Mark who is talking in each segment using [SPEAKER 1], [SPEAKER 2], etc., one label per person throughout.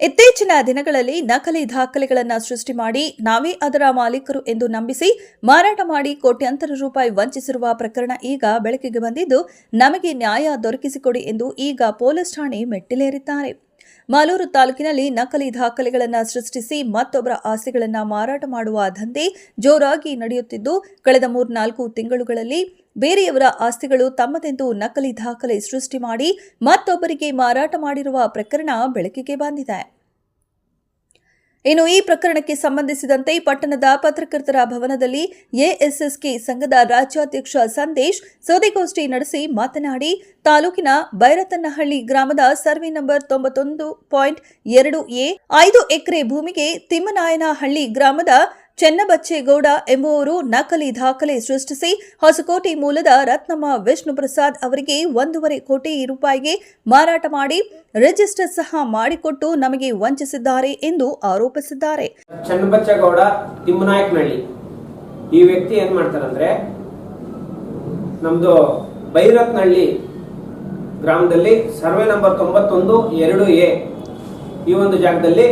[SPEAKER 1] ಇತ್ತೀಚಿನ ದಿನಗಳಲ್ಲಿ ನಕಲಿ ದಾಖಲೆಗಳನ್ನು ಸೃಷ್ಟಿ ಮಾಡಿ ನಾವೇ ಅದರ ಮಾಲೀಕರು ಎಂದು ನಂಬಿಸಿ ಮಾರಾಟ ಮಾಡಿ ಕೋಟ್ಯಾಂತರ ರೂಪಾಯಿ ವಂಚಿಸಿರುವ ಪ್ರಕರಣ ಈಗ ಬೆಳಕಿಗೆ ಬಂದಿದ್ದು, ನಮಗೆ ನ್ಯಾಯ ದೊರಕಿಸಿಕೊಡಿ ಎಂದು ಈಗ ಪೊಲೀಸ್ ಠಾಣೆ ಮೆಟ್ಟಿಲೇರಿದ್ದಾರೆ. ಮಾಲೂರು ತಾಲೂಕಿನಲ್ಲಿ ನಕಲಿ ದಾಖಲೆಗಳನ್ನು ಸೃಷ್ಟಿಸಿ ಮತ್ತೊಬ್ಬರ ಆಸ್ತಿಗಳನ್ನು ಮಾರಾಟ ಮಾಡುವ ದಂಧೆ ಜೋರಾಗಿ ನಡೆಯುತ್ತಿದ್ದು, ಕಳೆದ ಮೂರ್ನಾಲ್ಕು ತಿಂಗಳುಗಳಲ್ಲಿ ಬೇರೆಯವರ ಆಸ್ತಿಗಳು ತಮ್ಮದೆಂದು ನಕಲಿ ದಾಖಲೆ ಸೃಷ್ಟಿ ಮಾಡಿ ಮತ್ತೊಬ್ಬರಿಗೆ ಮಾರಾಟ ಮಾಡಿರುವ ಪ್ರಕರಣ ಬೆಳಕಿಗೆ ಬಂದಿದೆ. ಇನ್ನು ಈ ಪ್ರಕರಣಕ್ಕೆ ಸಂಬಂಧಿಸಿದಂತೆ ಪಟ್ಟಣದ ಪತ್ರಕರ್ತರ ಭವನದಲ್ಲಿ ಎಎಸ್ಎಸ್ಕೆ ಸಂಘದ ರಾಜ್ಯಾಧ್ಯಕ್ಷ ಸಂದೇಶ್ ಸುದ್ದಿಗೋಷ್ಠಿ ನಡೆಸಿ ಮಾತನಾಡಿ, ತಾಲೂಕಿನ ಬೈರತನಹಳ್ಳಿ ಗ್ರಾಮದ ಸರ್ವೆ ನಂಬರ್ ತೊಂಬತ್ತೊಂದು ಪಾಯಿಂಟ್ ಎರಡು ಎ ಐದು ಎಕರೆ ಭೂಮಿಗೆ ತಿಮ್ಮನಾಯನಹಳ್ಳಿ ಗ್ರಾಮದ ಚೆನ್ನಬಚ್ಚೇಗೌಡ ಎಂಬುವರು ನಕಲಿ ದಾಖಲೆ ಸೃಷ್ಟಿಸಿ ಹೊಸಕೋಟೆ ಮೂಲದ ರತ್ನಮ್ಮ ವಿಷ್ಣು ಪ್ರಸಾದ್ ಅವರಿಗೆ ಒಂದೂವರೆ ಕೋಟಿ ರೂಪಾಯಿಗೆ ಮಾರಾಟ ಮಾಡಿ ರಿಜಿಸ್ಟರ್ ಸಹ ಮಾಡಿಕೊಟ್ಟು ನಮಗೆ ವಂಚಿಸಿದ್ದಾರೆ ಎಂದು ಆರೋಪಿಸಿದ್ದಾರೆ.
[SPEAKER 2] ಚನ್ನಬಚ್ಚೇಗೌಡ ತಿಮ್ಮನಾಯಕನಹಳ್ಳಿ ಈ ವ್ಯಕ್ತಿ ಏನ್ ಮಾಡ್ತಾರಂದ್ರೆ, ನಮ್ದು ಬೈರತ್ನಹಳ್ಳಿ ಗ್ರಾಮದಲ್ಲಿ ಸರ್ವೆ ನಂಬರ್ ತೊಂಬತ್ತೊಂದು, ಎರಡು ಎ. ಈ ಒಂದು ಜಾಗದಲ್ಲಿ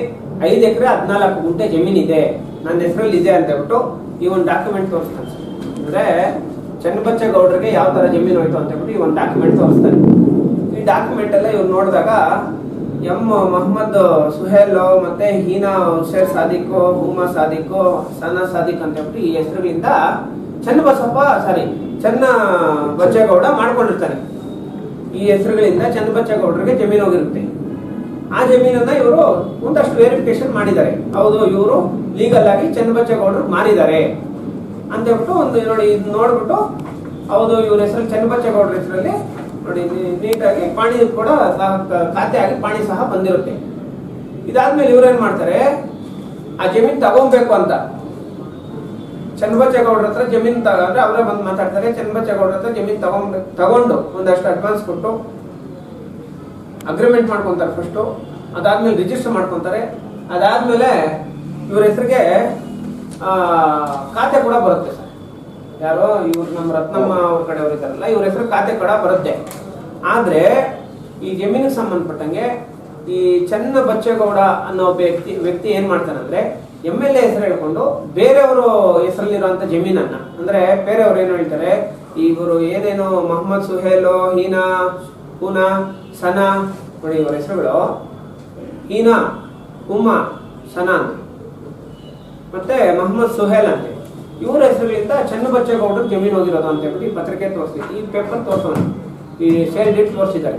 [SPEAKER 2] ಐದು ಎಕರೆ ಹದಿನಾಲ್ಕು ಗುಂಟೆ ಜಮೀನಿದೆ. ನನ್ನ ಹೆಸರಲ್ಲಿ ಇದೆ ಅಂತ ಹೇಳ್ಬಿಟ್ಟು ಈ ಒಂದು ಡಾಕ್ಯುಮೆಂಟ್ ತೋರಿಸ್ತಾನೆ ಅಂದರೆ ಚನ್ನಬಚ್ಚಗೌಡರಿಗೆ ಯಾವ ತರ ಜಮೀನು ಹೋಯ್ತು ಅಂತ ಹೇಳ್ಬಿಟ್ಟು ಈ ಒಂದು ಡಾಕ್ಯುಮೆಂಟ್ ತೋರಿಸ್ತಾನೆ. ಈ ಡಾಕ್ಯುಮೆಂಟ್ ಎಲ್ಲ ಇವ್ರು ನೋಡಿದಾಗ ಎಂ ಮೊಹಮ್ಮದ್ ಸುಹೇಲ್ ಮತ್ತೆ ಹೀನಾ ಹುಷೇರ್ ಸಾದಿಕ್ ಹುಮಾ ಸಾದಿಕ್, ಸನಾ ಸಾದಿಕ್ ಅಂತ ಹೇಳ್ಬಿಟ್ಟು ಈ ಹೆಸರುಗಳಿಂದ ಚನ್ನಬಸಪ್ಪ ಸಾರಿ ಚನ್ನ ಬಚ್ಚೇಗೌಡ ಮಾಡ್ಕೊಂಡಿರ್ತಾರೆ. ಈ ಹೆಸರುಗಳಿಂದ ಚನ್ನಬಚ್ಚೇಗೌಡರಿಗೆ ಜಮೀನು ಹೋಗಿರುತ್ತೆ. ಆ ಜಮೀನನ್ನ ಇವರು ಒಂದಷ್ಟು ವೆರಿಫಿಕೇಶನ್ ಮಾಡಿದ್ದಾರೆ. ಹೌದು, ಇವರು ಲೀಗಲ್ ಆಗಿ ಚನ್ನಬಚ್ಚೇಗೌಡರು ಮಾರಿದ್ದಾರೆ. ಅಂತ ಹೇಳ್ಬಿಟ್ಟು ಒಂದು ನೋಡಿ, ಇದು ನೋಡ್ಬಿಟ್ಟು ಹೌದು, ಇವ್ರ ಹೆಸರಲ್ಲಿ ಚನ್ನಬಚ್ಚೇಗೌಡರ ಹೆಸರಲ್ಲಿ ನೋಡಿ ನೀಟಾಗಿ ಪಾಣಿ ಕೂಡ ಖಾತೆ ಆಗಿ ಪಾಣಿ ಸಹ ಬಂದಿರುತ್ತೆ. ಇದಾದ್ಮೇಲೆ ಇವ್ರೇನ್ ಮಾಡ್ತಾರೆ, ಆ ಜಮೀನ್ ತಗೊಂಬೇಕು ಅಂತ. ಚನ್ನಬಚ್ಚೇಗೌಡರ ಹತ್ರ ಜಮೀನ್ ತಗೊಂಡ್ರೆ ಅವರೇ ಬಂದು ಮಾತಾಡ್ತಾರೆ, ಚನ್ನಬಚ್ಚೇಗೌಡರ ಹತ್ರ ಜಮೀನ್ ತಗೊಂಡ್ ತಗೊಂಡು ಒಂದಷ್ಟು ಅಡ್ವಾನ್ಸ್ ಕೊಟ್ಟು ಅಗ್ರಿಮೆಂಟ್ ಮಾಡ್ಕೊಂತಾರೆ ಫಸ್ಟು ಅದಾದ್ಮೇಲೆ ರಿಜಿಸ್ಟರ್ ಮಾಡ್ಕೊಂತಾರೆ. ಅದಾದ್ಮೇಲೆ ಇವ್ರ ಹೆಸರಿಗೆ ಖಾತೆ ಕೂಡ ಬರುತ್ತೆ ಸರ್. ಯಾರೋ ಇವ್ರು ನಮ್ಮ ರತ್ನಮ್ಮ ಅವ್ರ ಕಡೆ ಅವ್ರ ಇದ್ದಾರಲ್ಲ, ಇವ್ರ ಹೆಸರು ಖಾತೆ ಕೂಡ ಬರುತ್ತೆ. ಆದ್ರೆ ಈ ಜಮೀನಿಗೆ ಸಂಬಂಧಪಟ್ಟಂಗೆ ಈ ಚನ್ನ ಬಚ್ಚೇಗೌಡ ಅನ್ನೋ ವ್ಯಕ್ತಿ ವ್ಯಕ್ತಿ ಏನ್ ಮಾಡ್ತಾನಂದ್ರೆ ಎಂ ಎಲ್ ಎ ಹೆಸರು ಹೇಳ್ಕೊಂಡು ಬೇರೆಯವರು ಹೆಸರಲ್ಲಿರುವಂತ ಜಮೀನನ್ನ, ಅಂದ್ರೆ ಬೇರೆಯವರು ಏನು ಹೇಳ್ತಾರೆ ಇವರು ಏನೇನು ಮೊಹಮ್ಮದ್ ಸುಹೇಲು, ಹೀನಾ, ಹೂನಾ, ಸನಾ, ನೋಡಿ ಇವರ ಹೆಸರುಗಳು, ಹೀನಾ, ಉಮಾ, ಸನಾ ಮತ್ತೆ ಮೊಹಮ್ಮದ್ ಸುಹೇಲ್ ಅಂತೆ. ಇವ್ರ ಹೆಸರುಗಳಿಂದ ಚನ್ನಬಚ್ಚೇಗೌಡರು ಜಮೀನು ಹೋಗಿರೋದು ಅಂತ ಹೇಳ್ಬಿಟ್ಟು ಈ ಪತ್ರಿಕೆ ತೋರಿಸಿ ಈ ಪೇಪರ್ ತೋರಿಸೋಣ. ಈ ಸೇಲ್ ಡೇಟ್ ತೋರಿಸಿದ್ದಾರೆ.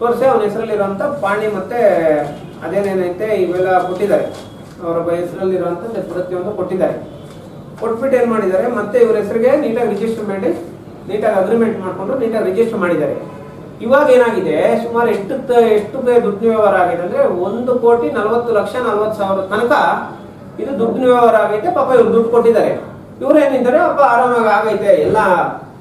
[SPEAKER 2] ತೋರಿಸಿ ಅವನ ಹೆಸರಲ್ಲಿರುವಂತ ಪಾಣಿ ಮತ್ತೆ ಅದೇನೇನೈತೆ ಇವೆಲ್ಲ ಕೊಟ್ಟಿದ್ದಾರೆ. ಅವರ ಹೆಸರಲ್ಲಿರುವಂತ ಪ್ರತಿಯೊಂದು ಕೊಟ್ಟಿದ್ದಾರೆ. ಕೊಟ್ಬಿಟ್ಟು ಏನ್ ಮಾಡಿದ್ದಾರೆ? ಮತ್ತೆ ಇವ್ರ ಹೆಸರಿಗೆ ನೀಟಾಗಿ ರಿಜಿಸ್ಟರ್ ಮಾಡಿ, ನೀಟಾಗಿ ಅಗ್ರಿಮೆಂಟ್ ಮಾಡಿಕೊಂಡು ನೀಟಾಗಿ ರಿಜಿಸ್ಟರ್ ಮಾಡಿದ್ದಾರೆ. ಇವಾಗ ಏನಾಗಿದೆ? ಸುಮಾರು ಎಷ್ಟು ಎಷ್ಟು ದುಡ್ಡು ವ್ಯವಹಾರ ಆಗಿದೆ ಅಂದ್ರೆ ಒಂದು ಕೋಟಿ ನಲವತ್ತು ಲಕ್ಷ ನಲವತ್ತು ಸಾವಿರ ತನಕ ಇದು ದುಡ್ಡಿನ ವ್ಯವಹಾರ ಆಗೈತೆ, ಪಾಪ ಇವ್ರು ದುಡ್ಡು ಕೊಟ್ಟಿದ್ದಾರೆ. ಇವ್ರು ಏನಿದ್ದಾರೆ ಪಾಪ ಆರಾಮಾಗಿ ಆಗೈತೆ, ಎಲ್ಲ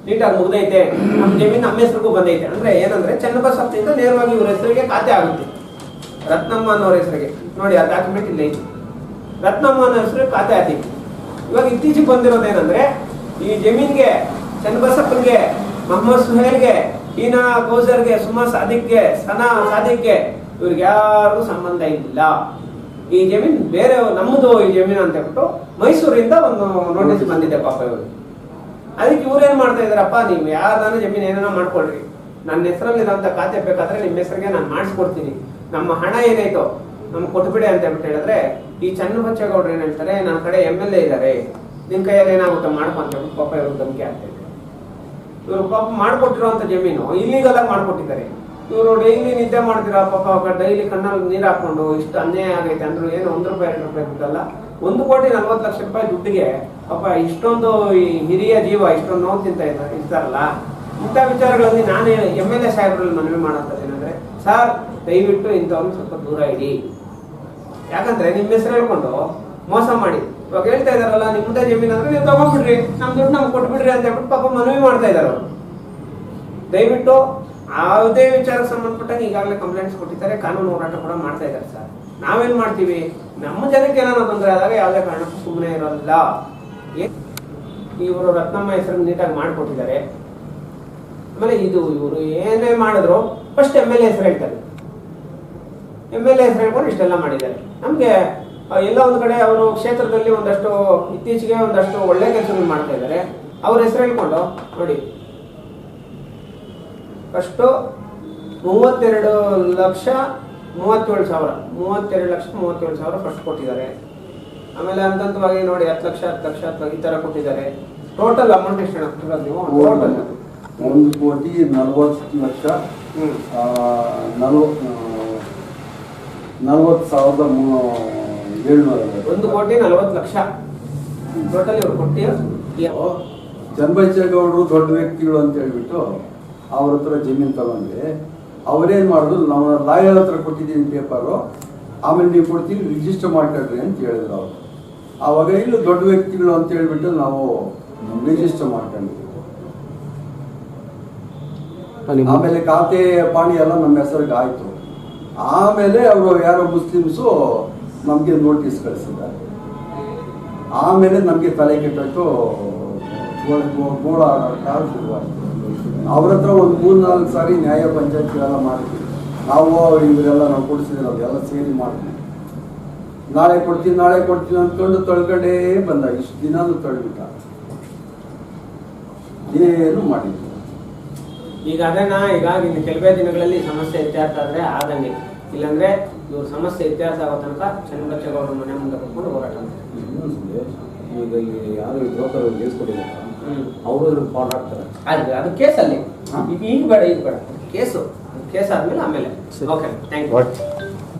[SPEAKER 2] ನೀಟಾಗಿ ಮುಗ್ದೈತೆ, ನಮ್ಮ ಜಮೀನು ನಮ್ಮ ಹೆಸರಿಗೂ ಬಂದೈತೆ. ಅಂದ್ರೆ ಏನಂದ್ರೆ ಚನ್ನಬಸಪ್ಪನಿಂದ ನೇರವಾಗಿ ಇವ್ರ ಹೆಸರಿಗೆ ಖಾತೆ ಆಗುತ್ತೆ. ರತ್ನಮ್ಮ ಅನ್ನೋರ ಹೆಸರಿಗೆ. ನೋಡಿ, ಆ ಡಾಕ್ಯುಮೆಂಟ್ ಇಲ್ಲ ಐತಿ. ರತ್ನಮ್ಮ ಅನ್ನೋ ಹೆಸರು ಖಾತೆ ಆತಿ ಇವಾಗ ಇತ್ತೀಚೆಗೆ ಬಂದಿರೋದೇನಂದ್ರೆ ಈ ಜಮೀನ್ಗೆ, ಚನ್ನಬಸಪ್ಪನ್ಗೆ, ಮೊಹಮ್ಮದ್ ಸುಹೇಲ್ಗೆ, ಹೀನಾ ಗೌಸರ್ಗೆ ಸುಮಾ ಸಾದಿಕ್ಗೆ, ಸನಾ ಸಾದಿಕ್ಗೆ ಇವ್ರಿಗೆ ಯಾರಿಗೂ ಸಂಬಂಧ ಇಲ್ಲ. ಈ ಜಮೀನ್ ಬೇರೆ ನಮ್ಮದು ಈ ಜಮೀನು ಅಂತ ಹೇಳ್ಬಿಟ್ಟು ಮೈಸೂರಿಂದ ಒಂದು ನೋಟಿಸ್ ಬಂದಿದೆ ಪಾಪ ಇವರು. ಅದಕ್ಕೆ ಇವ್ರು ಏನ್ ಮಾಡ್ತಾ ಇದಾರಪ್ಪ ನೀವು ಯಾರನ್ನ ಜಮೀನು ಏನೇನೋ ಮಾಡ್ಕೊಳ್ರಿ. ನನ್ನ ಹೆಸರಲ್ಲಿರೋಂಥ ಖಾತೆ ಬೇಕಾದ್ರೆ ನಿಮ್ಮ ಹೆಸರಿಗೆ ನಾನು ಮಾಡಿಸ್ಕೊಡ್ತೀನಿ. ನಮ್ಮ ಹಣ ಏನಾಯ್ತು, ನಮ್ಗೆ ಕೊಟ್ಬಿಡಿ ಅಂತ ಹೇಳ್ಬಿಟ್ಟು ಹೇಳಿದ್ರೆ, ಈ ಚನ್ನಬಚ್ಚೇಗೌಡ್ರು ಏನ್ ಹೇಳ್ತಾರೆ, ನನ್ನ ಕಡೆ ಎಂ ಎಲ್ ಎ ಇದ್ದಾರೆ ನಿನ್ ಕೈಯಲ್ಲಿ ಏನಾಗುತ್ತೆ ಮಾಡ್ಕೊ ಅಂತ ಹೇಳ್ಬಿಟ್ಟು ಪಾಪ ಇವ್ರು ಧಮಕಿ ಆಗ್ತಾ ಇದ್ದಾರೆ ಇವರು ಪಾಪ ಮಾಡ್ಕೊಟ್ಟಿರುವಂತ ಜಮೀನು ಇಲ್ಲಿಗೆಲ್ಲ ಮಾಡ್ಕೊಟ್ಟಿದ್ದಾರೆ. ಇವರು ಡೈಲಿ ನಿದ್ದೆ ಮಾಡ್ತೀರಾ? ಪಾಪ ಡೈಲಿ ಕಣ್ಣಲ್ಲಿ ನೀರು ಹಾಕೊಂಡು ಇಷ್ಟು ಅನ್ಯಾಯ ಆಗೈತೆ ಅಂದ್ರು ಏನು ಒಂದು ರೂಪಾಯಿ, ಎರಡು ರೂಪಾಯಿ ದುಡ್ಡಲ್ಲ ಒಂದು ಕೋಟಿ ನಲ್ವತ್ತು ಲಕ್ಷ ರೂಪಾಯಿ ದುಡ್ಡಿಗೆ ಪಾಪ ಇಷ್ಟೊಂದು ಈ ಹಿರಿಯ ಜೀವ ಇಷ್ಟೊಂದು ನೋವು ತಿಂತ ಇದ್ದಾರೆ ಇರ್ತಾರಲ್ಲ, ಇಂಥ ವಿಚಾರಗಳಲ್ಲಿ ನಾನು ಎಂ ಎಲ್ ಎ ಸಾಹೇಬ್ರಲ್ಲಿ ಮನವಿ ಮಾಡೋಂಥದ್ದು ಏನಂದ್ರೆ ಸರ್, ದಯವಿಟ್ಟು ಇಂಥವ್ರನ್ನ ಸ್ವಲ್ಪ ದೂರ ಇಡಿ. ಯಾಕಂದ್ರೆ ನಿಮ್ಮ ಹೆಸರು ಹೇಳ್ಕೊಂಡು ಮೋಸ ಮಾಡಿ. ಇವಾಗ ಹೇಳ್ತಾ ಇದಾರಲ್ಲ ನಿಮ್ಮದೇ ಜಮೀನು ಅಂದ್ರೆ ನೀವು ತಗೊಂಡ್ಬಿಡ್ರಿ. ನಮ್ ದುಡ್ಡು ನಮ್ಗೆ ಕೊಟ್ಬಿಡ್ರಿ ಅಂತ ಹೇಳ್ಬಿಟ್ಟು ಪಾಪ ಮನವಿ ಮಾಡ್ತಾ ಅವ್ರು. ದಯವಿಟ್ಟು ಯಾವುದೇ ವಿಚಾರ ಸಂಬಂಧಪಟ್ಟಂಗೆ ಈಗಾಗಲೇ ಕಂಪ್ಲೇಂಟ್ಸ್ ಕೊಟ್ಟಿದ್ದಾರೆ. ಕಾನೂನು ಹೋರಾಟ ಕೂಡ ಮಾಡ್ತಾ ಇದ್ದಾರೆ ಸರ್. ನಾವೇನ್ ಮಾಡ್ತೀವಿ? ನಮ್ಮ ಜನಕ್ಕೆ ಏನಾದ್ರು ತೊಂದರೆ ಆದಾಗ ಯಾವುದೇ ಕಾರಣಕ್ಕೂ ಸುಮ್ಮನೆ ಇರೋಲ್ಲ. ಇವರು ರತ್ನಮ್ಮ ಹೆಸರು ನೀಟಾಗಿ ಮಾಡಿಕೊಟ್ಟಿದ್ದಾರೆ. ಆಮೇಲೆ ಇದು ಇವರು ಏನೇ ಮಾಡಿದ್ರು ಫಸ್ಟ್ ಎಂ ಎಲ್ ಎ ಹೆಸರು ಹೇಳ್ತಾರೆ. ಎಂ ಎಲ್ ಎ ಹೆಸರು ಹೇಳ್ಕೊಂಡು ಇಷ್ಟೆಲ್ಲ ಮಾಡಿದ್ದಾರೆ. ನಮಗೆ ಎಲ್ಲ ಒಂದು ಕಡೆ ಅವರು ಕ್ಷೇತ್ರದಲ್ಲಿ ಒಂದಷ್ಟು, ಇತ್ತೀಚೆಗೆ ಒಂದಷ್ಟು ಒಳ್ಳೆ ಕೆಲಸಗಳು ಮಾಡ್ತಾ ಇದ್ದಾರೆ. ಅವ್ರ ಹೆಸರು ಹೇಳ್ಕೊಂಡು ನೋಡಿ ಫಸ್ಟು ಮೂವತ್ತೆರಡು ಲಕ್ಷ ಮೂವತ್ತೇಳು ಸಾವಿರ. ಮೂವತ್ತೆರಡು ಲಕ್ಷ ಮೂವತ್ತೇಳು ಸಾವಿರ ಫಸ್ಟ್ ಕೊಟ್ಟಿದ್ದಾರೆ. ಆಮೇಲೆ ಅಂತಂತವಾಗಿ ನೋಡಿ ಹತ್ತು ಲಕ್ಷ ಹತ್ತು ಲಕ್ಷ ಹತ್ತು ಈ ಥರ ಕೊಟ್ಟಿದ್ದಾರೆ. ಟೋಟಲ್ ಅಮೌಂಟ್ ಎಷ್ಟು ಹಾಕ್ತಿರೋದು ನೀವು? ಟೋಟಲ್
[SPEAKER 3] ಒಂದು ಕೋಟಿ ನಲ್ವತ್ತು ಲಕ್ಷ ನಲ್ವತ್ತು ಸಾವಿರದ ಏಳ್ನೂರ
[SPEAKER 2] ಒಂದು ಕೋಟಿ ನಲವತ್ತು ಲಕ್ಷ. ಟೋಟಲ್ ಇವ್ರು ಕೊಟ್ಟಿ
[SPEAKER 3] ಚನ್ನಬೈಚೇಗೌಡರು ದೊಡ್ಡ ವ್ಯಕ್ತಿಗಳು ಅಂತ ಹೇಳ್ಬಿಟ್ಟು ಅವ್ರ ಹತ್ರ ಜಮೀನು ತಗೊಂಡ್ವಿ ಅವ್ರೇನ್ ಮಾಡಿದ್ರು ನಾವು ಲಾಯರ್ ಹತ್ರ ಕೊಟ್ಟಿದ್ದೀನಿ ಪೇಪರು ಆಮೇಲೆ ನೀವು ಕೊಡ್ತೀವಿ ರಿಜಿಸ್ಟರ್ ಮಾಡ್ಕೊಳ್ರಿ ಅಂತ ಹೇಳಿದ್ರು ಅವರು. ಆವಾಗ ಇಲ್ಲ ದೊಡ್ಡ ವ್ಯಕ್ತಿಗಳು ಅಂತ ಹೇಳ್ಬಿಟ್ಟು ನಾವು ರಿಜಿಸ್ಟರ್ ಮಾಡ್ಕೊಂಡ್ವಿ ಆಮೇಲೆ ಖಾತೆ ಪಾಣಿ ಎಲ್ಲ ನಮ್ಮ ಹೆಸರಿಗೆ ಆಯ್ತು. ಆಮೇಲೆ ಅವರು ಯಾರೋ ಮುಸ್ಲಿಮ್ಸು ನಮಗೆ ನೋಟಿಸ್ ಕಳಿಸಿದ್ದಾರೆ. ಆಮೇಲೆ ನಮಗೆ ತಲೆ ಕೆಟ್ಟೋಯ್ತು. ಗೋಳ- ಶುರುವಾಯ್ತು. ಅವ್ರ ಹತ್ರ ಒಂದು ಮೂರು ನಾಲ್ಕು ಸಾರಿ ನ್ಯಾಯ ಪಂಚಾಯತ್ಗಳೆಲ್ಲ ಎಲ್ಲ ಮಾಡಿದ್ವಿ. ನಾವು ಇವರೆಲ್ಲ ನಾವು ಕೊಡಿಸಿದ್ರೆ ಅವೆಲ್ಲ ಸೇರಿ ಮಾಡ್ತೀವಿ ನಾಳೆ ಕೊಡ್ತೀನಿ ನಾಳೆ ಕೊಡ್ತೀನಿ ಅಂದ್ಕೊಂಡು ತೊಳ್ಕೊಂಡೇ ಬಂದ. ಇಷ್ಟು ದಿನಾನು ತೊಳ್ಬಿಟ್ಟ ಏನು ಮಾಡಿದ್ವಿ
[SPEAKER 2] ಈಗ ಅದನ್ನ ಈಗ ಇನ್ನು ಕೆಲವೇ ದಿನಗಳಲ್ಲಿ ಸಮಸ್ಯೆ ಇತ್ಯರ್ಥ ಆದ್ರೆ ಆದಂಗೆ. ಇಲ್ಲಾಂದ್ರೆ ಇವ್ರ ಸಮಸ್ಯೆ ಇತ್ಯರ್ಥ ಆಗೋ ತನಕ ಚನ್ನಬಚ್ಚೇಗೌಡರ ಮನೆ ಮುಂದೆ ಕರ್ಕೊಂಡು ಹೋರಾಟ ಮಾಡ್ತಾರೆ.
[SPEAKER 4] ಈಗ ಇಲ್ಲಿ ಯಾರು ಬ್ರೋಕರ್ ಕೇಸ್ ಕೊಟ್ಟಿದ್ದಾರೆ. ಅವರು ಇವ್ರು ಪಾಲ್ ಆಗ್ತಾರೆ
[SPEAKER 2] ಅದು ಅದು ಕೇಸಲ್ಲಿ. ಈಗ ಬೇಡ ಈಗ ಬೇಡ. ಕೇಸು. ಕೇಸ್ ಆದ್ಮೇಲೆ ಆಮೇಲೆ. Okay thank you?